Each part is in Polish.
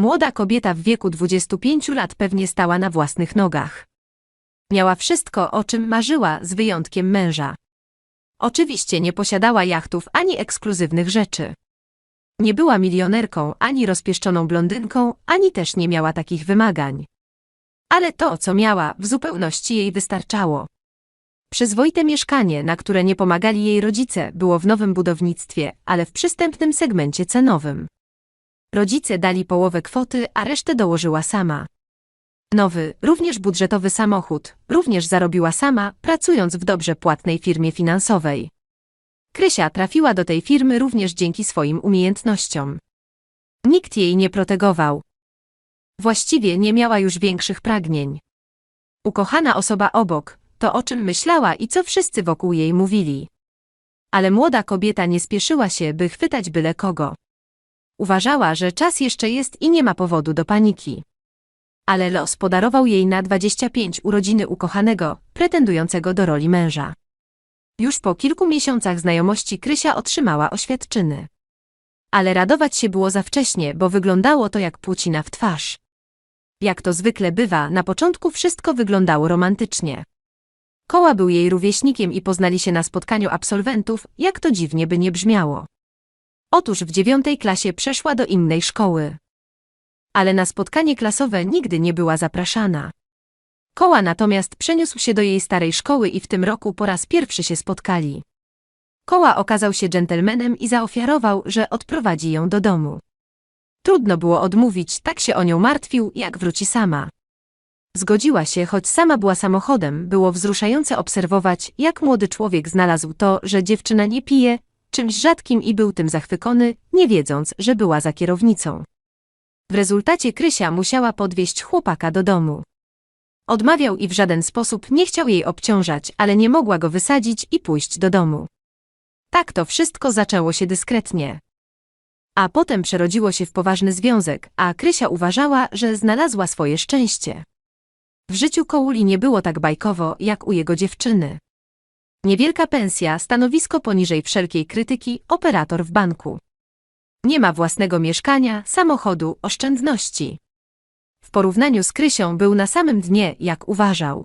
Młoda kobieta w wieku 25 lat pewnie stała na własnych nogach. Miała wszystko, o czym marzyła, z wyjątkiem męża. Oczywiście nie posiadała jachtów ani ekskluzywnych rzeczy. Nie była milionerką, ani rozpieszczoną blondynką, ani też nie miała takich wymagań. Ale to, co miała, w zupełności jej wystarczało. Przyzwoite mieszkanie, na które nie pomagali jej rodzice, było w nowym budownictwie, ale w przystępnym segmencie cenowym. Rodzice dali połowę kwoty, a resztę dołożyła sama. Nowy, również budżetowy samochód, również zarobiła sama, pracując w dobrze płatnej firmie finansowej. Krysia trafiła do tej firmy również dzięki swoim umiejętnościom. Nikt jej nie protegował. Właściwie nie miała już większych pragnień. Ukochana osoba obok, to o czym myślała i co wszyscy wokół jej mówili. Ale młoda kobieta nie spieszyła się, by chwytać byle kogo. Uważała, że czas jeszcze jest i nie ma powodu do paniki. Ale los podarował jej na 25 urodziny ukochanego, pretendującego do roli męża. Już po kilku miesiącach znajomości Krysia otrzymała oświadczyny. Ale radować się było za wcześnie, bo wyglądało to jak płócina w twarz. Jak to zwykle bywa, na początku wszystko wyglądało romantycznie. Koła był jej rówieśnikiem i poznali się na spotkaniu absolwentów, jak to dziwnie by nie brzmiało. Otóż w dziewiątej klasie przeszła do innej szkoły. Ale na spotkanie klasowe nigdy nie była zapraszana. Koła natomiast przeniósł się do jej starej szkoły i w tym roku po raz pierwszy się spotkali. Koła okazał się dżentelmenem i zaofiarował, że odprowadzi ją do domu. Trudno było odmówić, tak się o nią martwił, jak wróci sama. Zgodziła się, choć sama była samochodem, było wzruszające obserwować, jak młody człowiek znalazł to, że dziewczyna nie pije, czymś rzadkim i był tym zachwycony, nie wiedząc, że była za kierownicą. W rezultacie Krysia musiała podwieźć chłopaka do domu. Odmawiał i w żaden sposób nie chciał jej obciążać, ale nie mogła go wysadzić i pójść do domu. Tak to wszystko zaczęło się dyskretnie. A potem przerodziło się w poważny związek, a Krysia uważała, że znalazła swoje szczęście. W życiu Kouli nie było tak bajkowo, jak u jego dziewczyny. Niewielka pensja, stanowisko poniżej wszelkiej krytyki, operator w banku. Nie ma własnego mieszkania, samochodu, oszczędności. W porównaniu z Krysią był na samym dnie, jak uważał.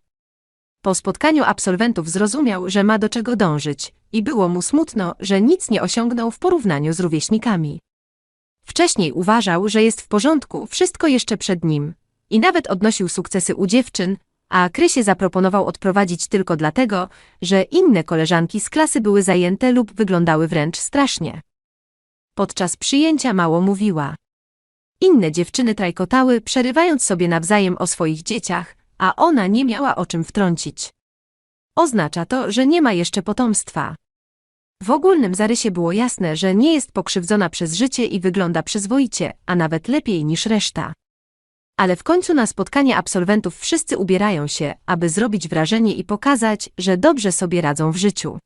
Po spotkaniu absolwentów zrozumiał, że ma do czego dążyć i było mu smutno, że nic nie osiągnął w porównaniu z rówieśnikami. Wcześniej uważał, że jest w porządku, wszystko jeszcze przed nim i nawet odnosił sukcesy u dziewczyn, a Krysie zaproponował odprowadzić tylko dlatego, że inne koleżanki z klasy były zajęte lub wyglądały wręcz strasznie. Podczas przyjęcia mało mówiła. Inne dziewczyny trajkotały, przerywając sobie nawzajem o swoich dzieciach, a ona nie miała o czym wtrącić. Oznacza to, że nie ma jeszcze potomstwa. W ogólnym zarysie było jasne, że nie jest pokrzywdzona przez życie i wygląda przyzwoicie, a nawet lepiej niż reszta. Ale w końcu na spotkanie absolwentów wszyscy ubierają się, aby zrobić wrażenie i pokazać, że dobrze sobie radzą w życiu.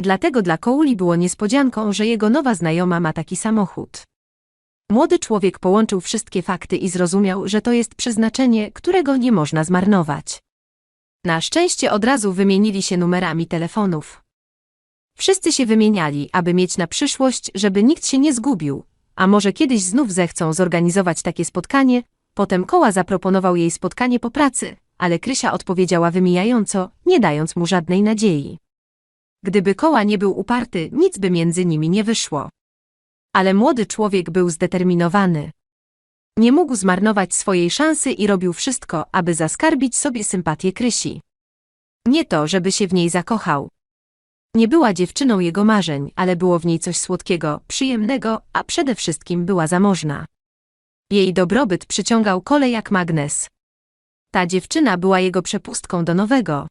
Dlatego dla Kouli było niespodzianką, że jego nowa znajoma ma taki samochód. Młody człowiek połączył wszystkie fakty i zrozumiał, że to jest przeznaczenie, którego nie można zmarnować. Na szczęście od razu wymienili się numerami telefonów. Wszyscy się wymieniali, aby mieć na przyszłość, żeby nikt się nie zgubił, a może kiedyś znów zechcą zorganizować takie spotkanie, potem Koła zaproponował jej spotkanie po pracy, ale Krysia odpowiedziała wymijająco, nie dając mu żadnej nadziei. Gdyby Koła nie był uparty, nic by między nimi nie wyszło. Ale młody człowiek był zdeterminowany. Nie mógł zmarnować swojej szansy i robił wszystko, aby zaskarbić sobie sympatię Krysi. Nie to, żeby się w niej zakochał. Nie była dziewczyną jego marzeń, ale było w niej coś słodkiego, przyjemnego, a przede wszystkim była zamożna. Jej dobrobyt przyciągał kole jak magnes. Ta dziewczyna była jego przepustką do nowego,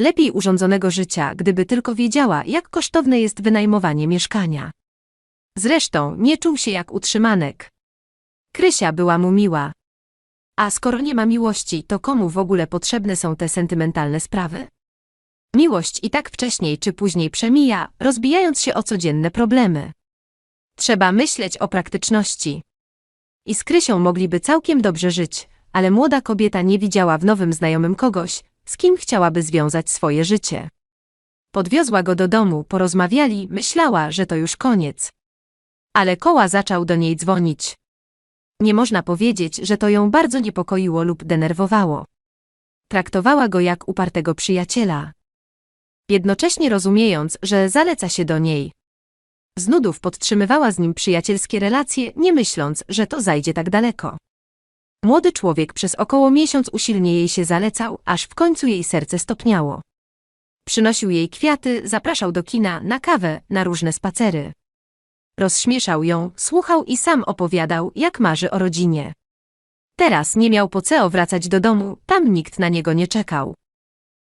lepiej urządzonego życia, gdyby tylko wiedziała, jak kosztowne jest wynajmowanie mieszkania. Zresztą nie czuł się jak utrzymanek. Krysia była mu miła. A skoro nie ma miłości, to komu w ogóle potrzebne są te sentymentalne sprawy? Miłość i tak wcześniej czy później przemija, rozbijając się o codzienne problemy. Trzeba myśleć o praktyczności. I z Krysią mogliby całkiem dobrze żyć, ale młoda kobieta nie widziała w nowym znajomym kogoś, z kim chciałaby związać swoje życie. Podwiozła go do domu, porozmawiali, myślała, że to już koniec. Ale koła zaczął do niej dzwonić. Nie można powiedzieć, że to ją bardzo niepokoiło lub denerwowało. Traktowała go jak upartego przyjaciela. Jednocześnie rozumiejąc, że zaleca się do niej. Z nudów podtrzymywała z nim przyjacielskie relacje, nie myśląc, że to zajdzie tak daleko. Młody człowiek przez około miesiąc usilnie jej się zalecał, aż w końcu jej serce stopniało. Przynosił jej kwiaty, zapraszał do kina, na kawę, na różne spacery. Rozśmieszał ją, słuchał i sam opowiadał, jak marzy o rodzinie. Teraz nie miał po co wracać do domu, tam nikt na niego nie czekał.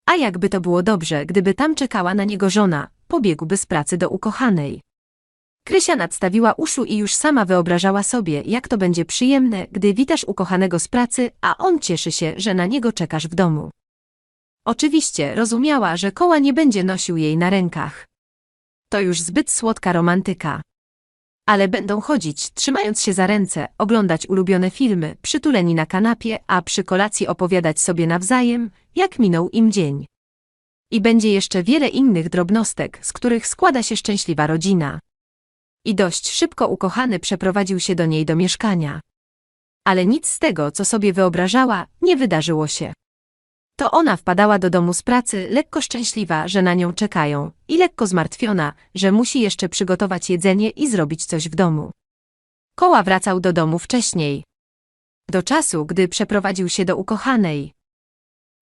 A jakby to było dobrze, gdyby tam czekała na niego żona, pobiegłby z pracy do ukochanej. Krysia nadstawiła uszu i już sama wyobrażała sobie, jak to będzie przyjemne, gdy witasz ukochanego z pracy, a on cieszy się, że na niego czekasz w domu. Oczywiście rozumiała, że koła nie będzie nosił jej na rękach. To już zbyt słodka romantyka. Ale będą chodzić, trzymając się za ręce, oglądać ulubione filmy, przytuleni na kanapie, a przy kolacji opowiadać sobie nawzajem, jak minął im dzień. I będzie jeszcze wiele innych drobnostek, z których składa się szczęśliwa rodzina. I dość szybko ukochany przeprowadził się do niej do mieszkania. Ale nic z tego, co sobie wyobrażała, nie wydarzyło się. To ona wpadała do domu z pracy, lekko szczęśliwa, że na nią czekają, i lekko zmartwiona, że musi jeszcze przygotować jedzenie i zrobić coś w domu. Koła wracał do domu wcześniej. Do czasu, gdy przeprowadził się do ukochanej.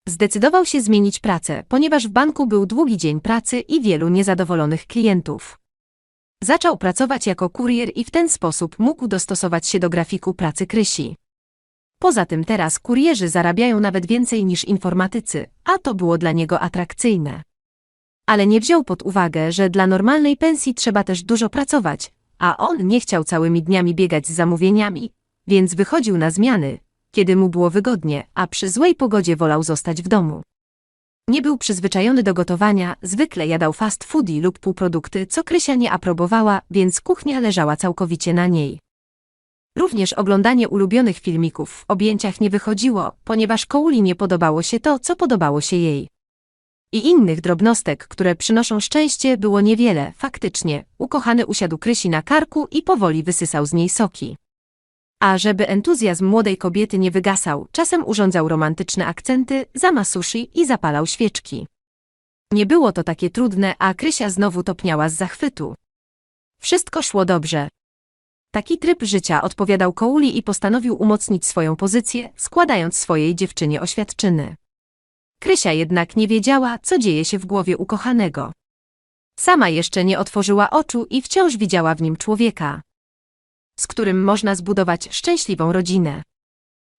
Zdecydował się zmienić pracę, ponieważ w banku był długi dzień pracy i wielu niezadowolonych klientów. Zaczął pracować jako kurier i w ten sposób mógł dostosować się do grafiku pracy Krysi. Poza tym teraz kurierzy zarabiają nawet więcej niż informatycy, a to było dla niego atrakcyjne. Ale nie wziął pod uwagę, że dla normalnej pensji trzeba też dużo pracować, a on nie chciał całymi dniami biegać z zamówieniami, więc wychodził na zmiany, kiedy mu było wygodnie, a przy złej pogodzie wolał zostać w domu. Nie był przyzwyczajony do gotowania, zwykle jadał fast foody lub półprodukty, co Krysia nie aprobowała, więc kuchnia leżała całkowicie na niej. Również oglądanie ulubionych filmików w objęciach nie wychodziło, ponieważ Kouli nie podobało się to, co podobało się jej. I innych drobnostek, które przynoszą szczęście, było niewiele, faktycznie. Ukochany usiadł Krysi na karku i powoli wysysał z niej soki. A żeby entuzjazm młodej kobiety nie wygasał, czasem urządzał romantyczne akcenty, zama sushi i zapalał świeczki. Nie było to takie trudne, a Krysia znowu topniała z zachwytu. Wszystko szło dobrze. Taki tryb życia odpowiadał Kouli i postanowił umocnić swoją pozycję, składając swojej dziewczynie oświadczyny. Krysia jednak nie wiedziała, co dzieje się w głowie ukochanego. Sama jeszcze nie otworzyła oczu i wciąż widziała w nim człowieka, z którym można zbudować szczęśliwą rodzinę.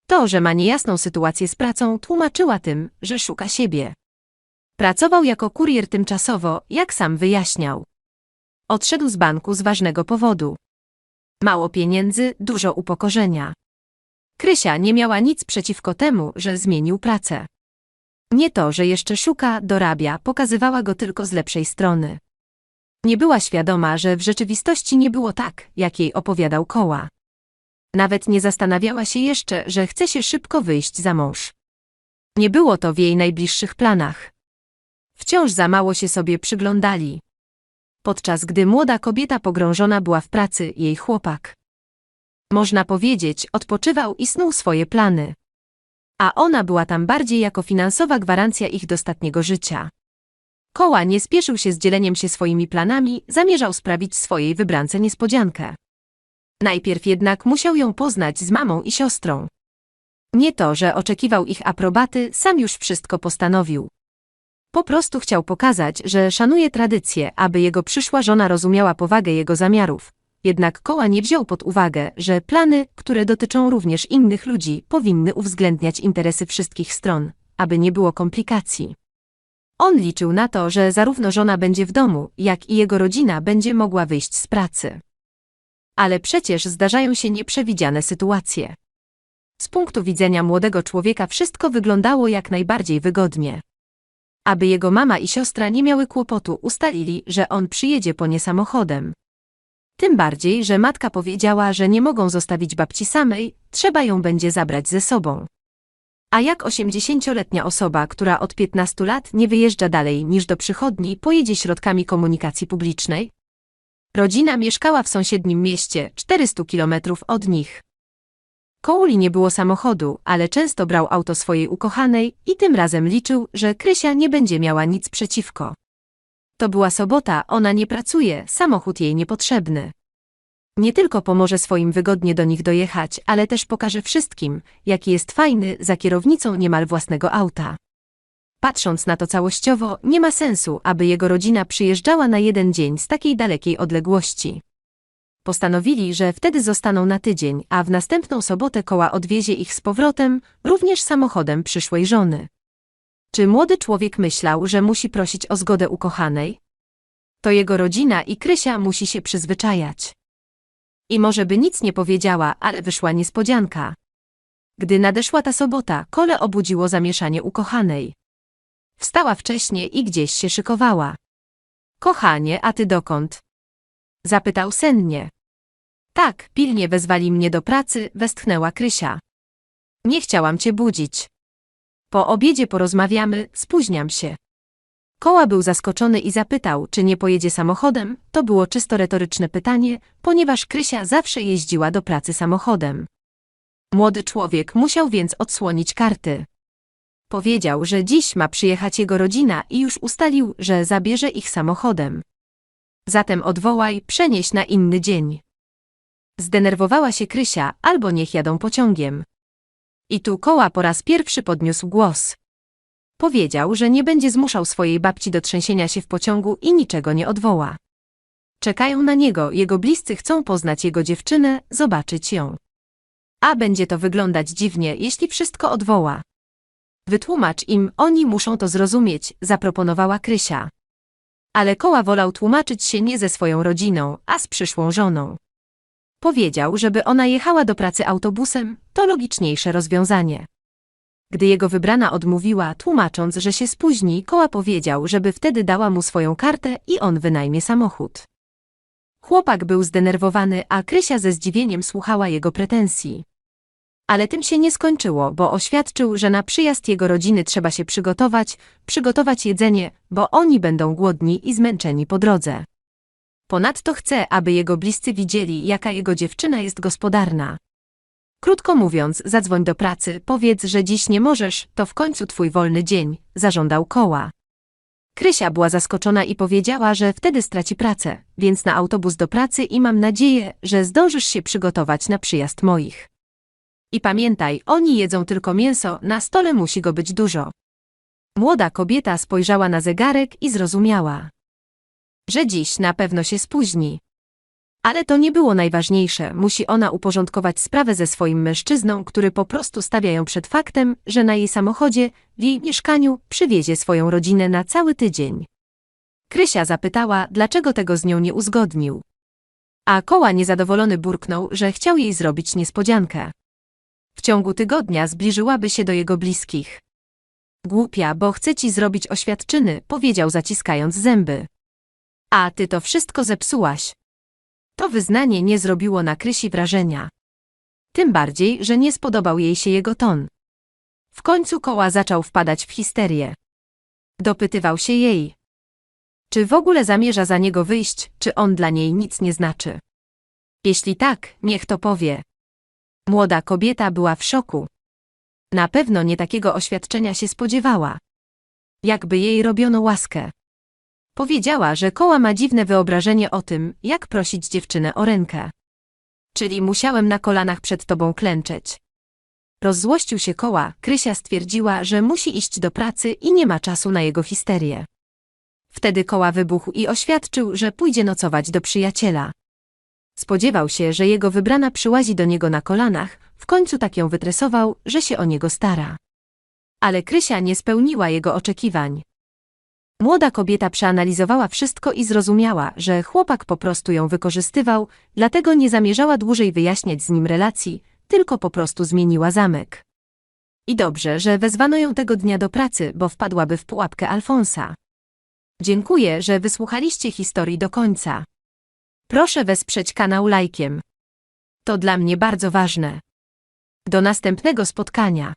To, że ma niejasną sytuację z pracą, tłumaczyła tym, że szuka siebie. Pracował jako kurier tymczasowo, jak sam wyjaśniał. Odszedł z banku z ważnego powodu. Mało pieniędzy, dużo upokorzenia. Krysia nie miała nic przeciwko temu, że zmienił pracę. Nie to, że jeszcze szuka, dorabia, pokazywała go tylko z lepszej strony. Nie była świadoma, że w rzeczywistości nie było tak, jak jej opowiadał koła. Nawet nie zastanawiała się jeszcze, że chce się szybko wyjść za mąż. Nie było to w jej najbliższych planach. Wciąż za mało się sobie przyglądali. Podczas gdy młoda kobieta pogrążona była w pracy, jej chłopak. Można powiedzieć, odpoczywał i snuł swoje plany. A ona była tam bardziej jako finansowa gwarancja ich dostatniego życia. Koła nie spieszył się z dzieleniem się swoimi planami, zamierzał sprawić swojej wybrance niespodziankę. Najpierw jednak musiał ją poznać z mamą i siostrą. Nie to, że oczekiwał ich aprobaty, sam już wszystko postanowił. Po prostu chciał pokazać, że szanuje tradycje, aby jego przyszła żona rozumiała powagę jego zamiarów. Jednak koła nie wziął pod uwagę, że plany, które dotyczą również innych ludzi, powinny uwzględniać interesy wszystkich stron, aby nie było komplikacji. On liczył na to, że zarówno żona będzie w domu, jak i jego rodzina będzie mogła wyjść z pracy. Ale przecież zdarzają się nieprzewidziane sytuacje. Z punktu widzenia młodego człowieka wszystko wyglądało jak najbardziej wygodnie. Aby jego mama i siostra nie miały kłopotu, ustalili, że on przyjedzie po nie samochodem. Tym bardziej, że matka powiedziała, że nie mogą zostawić babci samej, trzeba ją będzie zabrać ze sobą. A jak osiemdziesięcioletnia osoba, która od 15 lat nie wyjeżdża dalej niż do przychodni, pojedzie środkami komunikacji publicznej? Rodzina mieszkała w sąsiednim mieście, 400 kilometrów od nich. Kouli nie było samochodu, ale często brał auto swojej ukochanej i tym razem liczył, że Krysia nie będzie miała nic przeciwko. To była sobota, ona nie pracuje, samochód jej niepotrzebny. Nie tylko pomoże swoim wygodnie do nich dojechać, ale też pokaże wszystkim, jaki jest fajny za kierownicą niemal własnego auta. Patrząc na to całościowo, nie ma sensu, aby jego rodzina przyjeżdżała na jeden dzień z takiej dalekiej odległości. Postanowili, że wtedy zostaną na tydzień, a w następną sobotę koła odwiezie ich z powrotem, również samochodem przyszłej żony. Czy młody człowiek myślał, że musi prosić o zgodę ukochanej? To jego rodzina i Krysia musi się przyzwyczajać. I może by nic nie powiedziała, ale wyszła niespodzianka. Gdy nadeszła ta sobota, kole obudziło zamieszanie ukochanej. Wstała wcześnie i gdzieś się szykowała. Kochanie, a ty dokąd? Zapytał sennie. Tak, pilnie wezwali mnie do pracy, westchnęła Krysia. Nie chciałam cię budzić. Po obiedzie porozmawiamy, spóźniam się. Koła był zaskoczony i zapytał, czy nie pojedzie samochodem. To było czysto retoryczne pytanie, ponieważ Krysia zawsze jeździła do pracy samochodem. Młody człowiek musiał więc odsłonić karty. Powiedział, że dziś ma przyjechać jego rodzina i już ustalił, że zabierze ich samochodem. Zatem odwołaj, przenieś na inny dzień. Zdenerwowała się Krysia, albo niech jadą pociągiem. I tu koła po raz pierwszy podniósł głos. Powiedział, że nie będzie zmuszał swojej babci do trzęsienia się w pociągu i niczego nie odwoła. Czekają na niego, jego bliscy chcą poznać jego dziewczynę, zobaczyć ją. A będzie to wyglądać dziwnie, jeśli wszystko odwoła. Wytłumacz im, oni muszą to zrozumieć, zaproponowała Krysia. Ale koła wolał tłumaczyć się nie ze swoją rodziną, a z przyszłą żoną. Powiedział, żeby ona jechała do pracy autobusem, to logiczniejsze rozwiązanie. Gdy jego wybrana odmówiła, tłumacząc, że się spóźni, koła powiedział, żeby wtedy dała mu swoją kartę i on wynajmie samochód. Chłopak był zdenerwowany, a Krysia ze zdziwieniem słuchała jego pretensji. Ale tym się nie skończyło, bo oświadczył, że na przyjazd jego rodziny trzeba się przygotować, przygotować jedzenie, bo oni będą głodni i zmęczeni po drodze. Ponadto chce, aby jego bliscy widzieli, jaka jego dziewczyna jest gospodarna. Krótko mówiąc, zadzwoń do pracy, powiedz, że dziś nie możesz, to w końcu twój wolny dzień, zażądał koła. Krysia była zaskoczona i powiedziała, że wtedy straci pracę, więc na autobus do pracy i mam nadzieję, że zdążysz się przygotować na przyjazd moich. I pamiętaj, oni jedzą tylko mięso, na stole musi go być dużo. Młoda kobieta spojrzała na zegarek i zrozumiała, że dziś na pewno się spóźni. Ale to nie było najważniejsze, musi ona uporządkować sprawę ze swoim mężczyzną, który po prostu stawia ją przed faktem, że na jej samochodzie, w jej mieszkaniu, przywiezie swoją rodzinę na cały tydzień. Krysia zapytała, dlaczego tego z nią nie uzgodnił. A koła niezadowolony burknął, że chciał jej zrobić niespodziankę. W ciągu tygodnia zbliżyłaby się do jego bliskich. Głupia, bo chce ci zrobić oświadczyny, powiedział zaciskając zęby. A ty to wszystko zepsułaś. To wyznanie nie zrobiło na Krysi wrażenia. Tym bardziej, że nie spodobał jej się jego ton. W końcu koła zaczął wpadać w histerię. Dopytywał się jej. Czy w ogóle zamierza za niego wyjść, czy on dla niej nic nie znaczy. Jeśli tak, niech to powie. Młoda kobieta była w szoku. Na pewno nie takiego oświadczenia się spodziewała. Jakby jej robiono łaskę. Powiedziała, że koła ma dziwne wyobrażenie o tym, jak prosić dziewczynę o rękę. Czyli musiałem na kolanach przed tobą klęczeć. Rozzłościł się koła, Krysia stwierdziła, że musi iść do pracy i nie ma czasu na jego histerię. Wtedy koła wybuchł i oświadczył, że pójdzie nocować do przyjaciela. Spodziewał się, że jego wybrana przyłazi do niego na kolanach, w końcu tak ją wytresował, że się o niego stara. Ale Krysia nie spełniła jego oczekiwań. Młoda kobieta przeanalizowała wszystko i zrozumiała, że chłopak po prostu ją wykorzystywał, dlatego nie zamierzała dłużej wyjaśniać z nim relacji, tylko po prostu zmieniła zamek. I dobrze, że wezwano ją tego dnia do pracy, bo wpadłaby w pułapkę Alfonsa. Dziękuję, że wysłuchaliście historii do końca. Proszę wesprzeć kanał lajkiem. To dla mnie bardzo ważne. Do następnego spotkania.